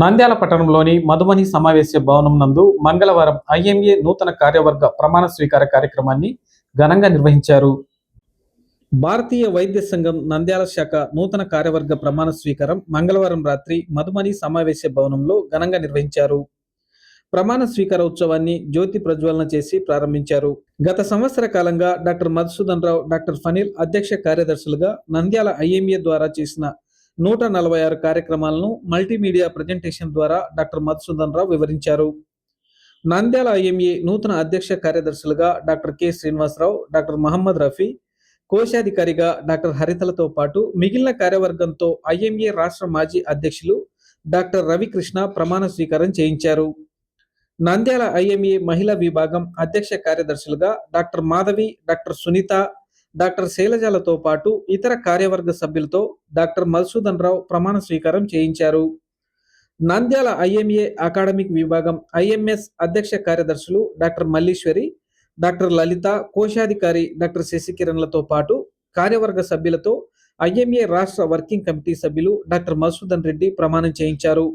నంద్యాల పట్టణంలోని మధుమని సమావేశ భవనం నందు మంగళవారం ఐఎంఏ నూతన కార్యవర్గ ప్రమాణ స్వీకార కార్యక్రమాన్ని ఘనంగా నిర్వహించారు. భారతీయ వైద్య సంఘం నంద్యాల శాఖ నూతన కార్యవర్గ ప్రమాణ స్వీకారం మంగళవారం రాత్రి మధుమని సమావేశ భవనంలో ఘనంగా నిర్వహించారు. ప్రమాణ స్వీకార ఉత్సవాన్ని జ్యోతి ప్రజ్వలన చేసి ప్రారంభించారు. గత సంవత్సర కాలంగా డాక్టర్ మధుసూదన్ రావు డాక్టర్ ఫనీల్ అధ్యక్ష కార్యదర్శులుగా నంద్యాల ఐఎంఏ ద్వారా చేసిన నూట నలభై ఆరు కార్యక్రమాలను మల్టీమీడియా ప్రజెంటేషన్ ద్వారా డాక్టర్ మధుసూదన్ రావు వివరించారు. నంద్యాల ఐఎంఏ నూతన అధ్యక్ష కార్యదర్శులుగా doctor K Srinivasarao doctor Mohammed Rafi కోశాధికారిగా doctor హరితలతో పాటు మిగిలిన కార్యవర్గంతో ఐఎంఏ రాష్ట్ర మాజీ అధ్యక్షులు డాక్టర్ రవికృష్ణ ప్రమాణ స్వీకారం చేయించారు. నంద్యాల ఐఎంఏ మహిళా విభాగం అధ్యక్ష కార్యదర్శులుగా doctor Madhavi doctor Sunitha doctor శైలజాలతో పాటు ఇతర కార్యవర్గ సభ్యులతో డాక్టర్ మధుసూదన్ రావు ప్రమాణ స్వీకారం చేయించారు. నంద్యాల ఐఎంఏ అకాడమిక్ విభాగం ఐఎంఎస్ అధ్యక్ష కార్యదర్శులు డాక్టర్ మల్లీశ్వరి డాక్టర్ లలిత కోశాధికారి డాక్టర్ శశికిరణ్లతో పాటు కార్యవర్గ సభ్యులతో ఐఎంఏ రాష్ట్ర వర్కింగ్ కమిటీ సభ్యులు డాక్టర్ మధుసూదన్ రెడ్డి ప్రమాణం చేయించారు.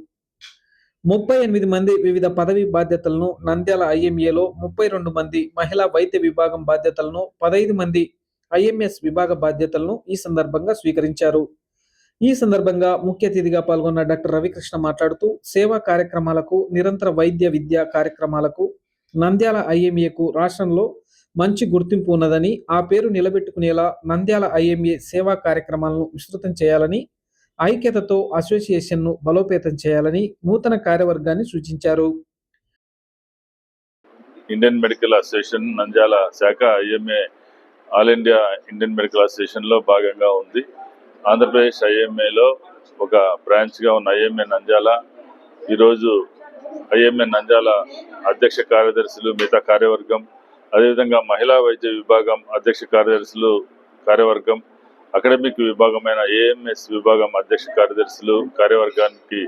ముప్పై ఎనిమిది మంది వివిధ పదవి బాధ్యతలను నంద్యాల ఐఎంఏలో ముప్పై రెండు మంది మహిళా వైద్య విభాగం బాధ్యతలను పదహైదు మంది ఐఎంఎస్ విభాగ బాధ్యతలను ఈ సందర్భంగా స్వీకరించారు. ఈ సందర్భంగా ముఖ్య అతిథిగా పాల్గొన్న డాక్టర్ రవికృష్ణ మాట్లాడుతూ సేవా కార్యక్రమాలకు నిరంతర వైద్య విద్యా కార్యక్రమాలకు నంద్యాల ఐఎంఏకు రాష్ట్రంలో మంచి గుర్తింపు ఉన్నదని ఆ పేరు నిలబెట్టుకునేలా నంద్యాల ఐఎంఏ సేవా కార్యక్రమాలను విస్తృతం చేయాలని ఐక్యతతో అసోసియేషన్ను బలోపేతం చేయాలని నూతన కార్యవర్గాన్ని సూచించారు. ఇండియన్ మెడికల్ అసోసియేషన్ నంద్యాల శాఖ IMA all India Indian medical అసోసియేషన్లో భాగంగా ఉంది. ఆంధ్రప్రదేశ్ ఐఎంఏలో ఒక బ్రాంచ్గా ఉన్న ఐఎంఏ నంద్యాల. ఈరోజు ఐఎంఏ నంద్యాల అధ్యక్ష కార్యదర్శులు మిగతా కార్యవర్గం అదేవిధంగా మహిళా వైద్య విభాగం అధ్యక్ష కార్యదర్శులు కార్యవర్గం అకాడమిక్ విభాగమైన ఏఎంఎస్ విభాగం అధ్యక్ష కార్యదర్శులు కార్యవర్గానికి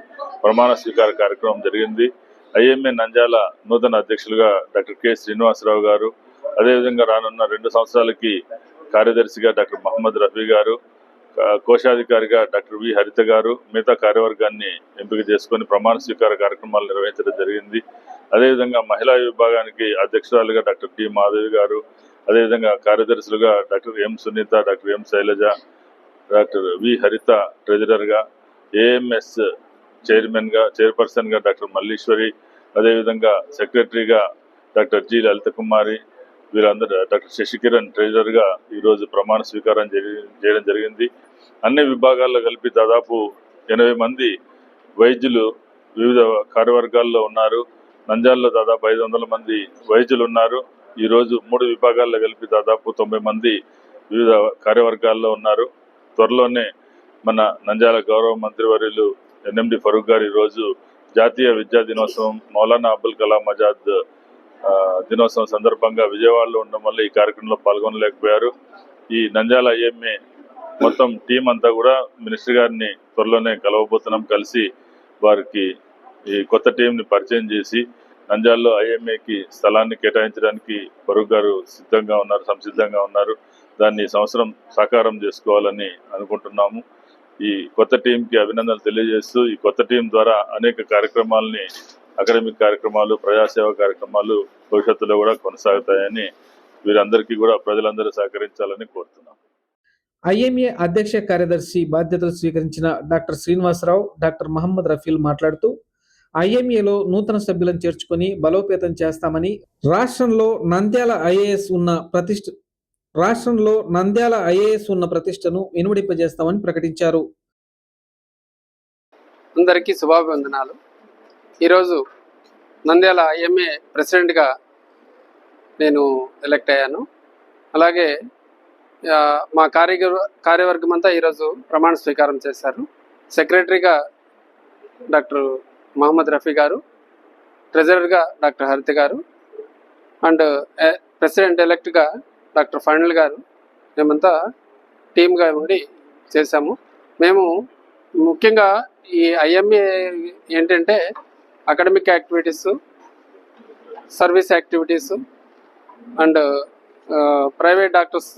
ప్రమాణ స్వీకార కార్యక్రమం జరిగింది. ఐఎంఏ నంద్యాల నూతన అధ్యక్షులుగా డాక్టర్ కె శ్రీనివాసరావు గారు అదేవిధంగా రానున్న రెండు సంవత్సరాలకి కార్యదర్శిగా డాక్టర్ మహమ్మద్ రఫీ గారు కోశాధికారిగా డాక్టర్ వి హరిత గారు మిగతా కార్యవర్గాన్ని ఎంపిక చేసుకొని ప్రమాణ స్వీకార కార్యక్రమాలు నిర్వహించడం జరిగింది. అదేవిధంగా మహిళా విభాగానికి అధ్యక్షురాలుగా డాక్టర్ టి మాధవి గారు అదేవిధంగా కార్యదర్శులుగా doctor M Sunitha doctor M Shailaja doctor V Haritha ట్రెజరర్గా AMS చైర్మన్గా చైర్పర్సన్గా డాక్టర్ మల్లీశ్వరి అదేవిధంగా సెక్రటరీగా డాక్టర్ జి లలిత కుమారి వీరందరూ డాక్టర్ శశికిరణ్ ట్రెజరర్గా ఈరోజు ప్రమాణ స్వీకారం చేయడం జరిగింది. అన్ని విభాగాల్లో కలిపి దాదాపు ఎనభై మంది వైద్యులు వివిధ కార్యవర్గాల్లో ఉన్నారు. నంజాల్లో దాదాపు ఐదు వందల మంది వైద్యులు ఉన్నారు. ఈరోజు మూడు విభాగాల్లో కలిపి దాదాపు తొంభై మంది వివిధ కార్యవర్గాల్లో ఉన్నారు. త్వరలోనే మన నంద్యాల గౌరవ మంత్రివర్యులు ఎన్ఎండి ఫరూక్ గారు ఈరోజు జాతీయ విద్యా దినోత్సవం మౌలానా అబుల్ కలాం ఆజాద్ దినోత్సవం సందర్భంగా విజయవాడలో ఉండడం వల్ల ఈ కార్యక్రమంలో పాల్గొనలేకపోయారు. ఈ నంద్యాల ఐఎంఏ మొత్తం టీం అంతా కూడా మినిస్టర్ గారిని త్వరలోనే కలవబోతున్నాం. కలిసి వారికి ఈ కొత్త టీంని పరిచయం చేసి నంద్యాలలో ఐఎంఏకి స్థలాన్ని కేటాయించడానికి పరుగు గారు సిద్ధంగా ఉన్నారు సంసిద్ధంగా ఉన్నారు. దాన్ని సంవత్సరం సాకారం చేసుకోవాలని అనుకుంటున్నాము. ఈ కొత్త టీంకి అభినందనలు తెలియజేస్తూ ఈ కొత్త టీం ద్వారా అనేక కార్యక్రమాలని అకాడమిక్ కార్యక్రమాలు ప్రజాసేవ కార్యక్రమాలు భవిష్యత్తులో కూడా కొనసాగుతాయని వీరందరికీ కూడా ప్రజలందరూ సహకరించాలని కోరుతున్నాం. ఐఎంఏ అధ్యక్ష కార్యదర్శి బాధ్యతలు స్వీకరించిన డాక్టర్ శ్రీనివాసరావు డాక్టర్ మహమ్మద్ రఫీల్ మాట్లాడుతూ ఐఎంఏలో నూతన సభ్యులను చేర్చుకొని బలోపేతం చేస్తామని రాష్ట్రంలో నంద్యాల ఐఏఎస్ ఉన్న ప్రతిష్ఠ రాష్ట్రంలో నంద్యాల ఐఏఎస్ ఉన్న ప్రతిష్టను ఇనుమడింపజేస్తామని ప్రకటించారు. అందరికీ శుభాభివందనాలు. ఈరోజు నంద్యాల ఐఎంఏ ప్రెసిడెంట్గా నేను ఎలక్ట్ అయ్యాను. అలాగే మా కార్య కార్యవర్గం అంతా ఈరోజు ప్రమాణ స్వీకారం చేశారు. సెక్రటరీగా డాక్టర్ మహమ్మద్ రఫీ గారు ట్రెజరర్గా డాక్టర్ హరిత గారు అండ్ ప్రెసిడెంట్ ఎలక్ట్గా డాక్టర్ ఫైనల్ గారు మేమంతా టీమ్గా ఉండి చేశాము. మేము ముఖ్యంగా ఈ ఐఎంఏ ఏంటంటే academic activities service activities and private doctors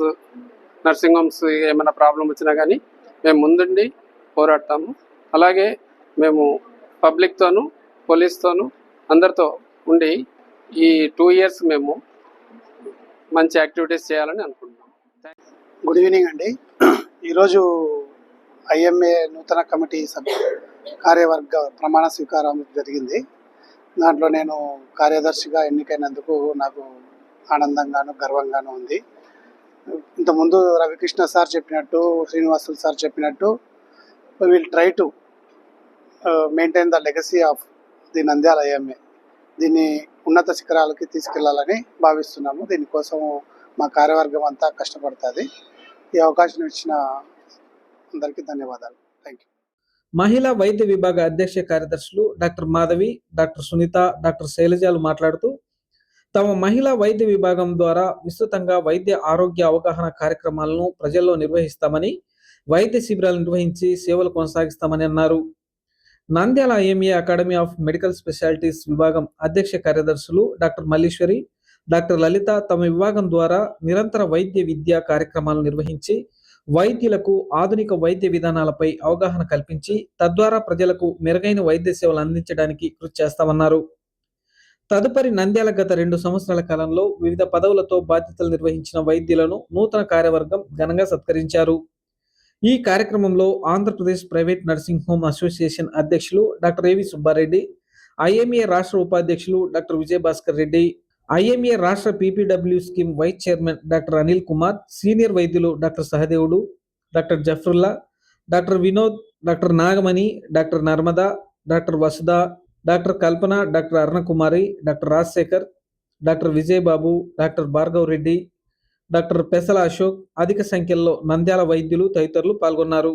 nursing homes ఏమైనా ప్రాబ్లం వచ్చినా కానీ మేము ముందుండి పోరాడతాము. అలాగే మేము పబ్లిక్తోనూ పోలీస్తోనూ అందరితో ఉండి ఈ టూ ఇయర్స్ మేము మంచి యాక్టివిటీస్ చేయాలని అనుకుంటున్నాం. గుడ్ ఈవినింగ్ అండి. ఈరోజు ఐఎంఏ నూతన కమిటీ సభ్యులు కార్యవర్గ ప్రమాణ స్వీకారం జరిగింది. దాంట్లో నేను కార్యదర్శిగా ఎన్నికైనందుకు నాకు ఆనందంగాను గర్వంగాను ఉంది. ఇంతకుముందు రవికృష్ణ సార్ చెప్పినట్టు శ్రీనివాసులు సార్ చెప్పినట్టు will try to maintain the legacy of the Nandyal IMA దీన్ని ఉన్నత శిఖరాలకి తీసుకెళ్ళాలని భావిస్తున్నాము. దీనికోసం మా కార్యవర్గం అంతా కష్టపడుతుంది. ఈ అవకాశం ఇచ్చిన అందరికీ ధన్యవాదాలు. మహిళా వైద్య విభాగ అధ్యక్ష కార్యదర్శులు doctor Madhavi doctor Sunitha doctor శైలజాలు మాట్లాడుతూ తమ మహిళా వైద్య విభాగం ద్వారా విస్తృతంగా వైద్య ఆరోగ్య అవగాహన కార్యక్రమాలను ప్రజల్లో నిర్వహిస్తామని వైద్య శిబిరాలు నిర్వహించి సేవలు కొనసాగిస్తామని అన్నారు. Nandyal IMA academy of medical specialities విభాగం అధ్యక్ష కార్యదర్శులు డాక్టర్ మల్లీశ్వరి డాక్టర్ లలిత తమ విభాగం ద్వారా నిరంతర వైద్య విద్యా కార్యక్రమాలు నిర్వహించి వైద్యులకు ఆధునిక వైద్య విధానాలపై అవగాహన కల్పించి తద్వారా ప్రజలకు మెరుగైన వైద్య సేవలు అందించడానికి కృషి చేస్తామన్నారు. తదుపరి నంద్యాల గత రెండు సంవత్సరాల కాలంలో వివిధ పదవులతో బాధ్యతలు నిర్వహించిన వైద్యులను నూతన కార్యవర్గం ఘనంగా సత్కరించారు. ఈ కార్యక్రమంలో Andhra Pradesh private nursing home association అధ్యక్షులు doctor A V Subbareddy IMA రాష్ట్ర ఉపాధ్యక్షులు డాక్టర్ విజయభాస్కర్ రెడ్డి ఐఎంఏ రాష్ట్ర PPW scheme vice chairman doctor Anil Kumar senior వైద్యులు doctor Sahadevudu doctor Zafarulla doctor Vinod doctor Nagamani doctor Narmada doctor Vasudha doctor Kalpana doctor Arunakumari doctor Rajasekhar doctor Vijayababu doctor Bhargav Reddy doctor Pesala Ashok అధిక సంఖ్యలో నంద్యాల వైద్యులు తదితరులు పాల్గొన్నారు.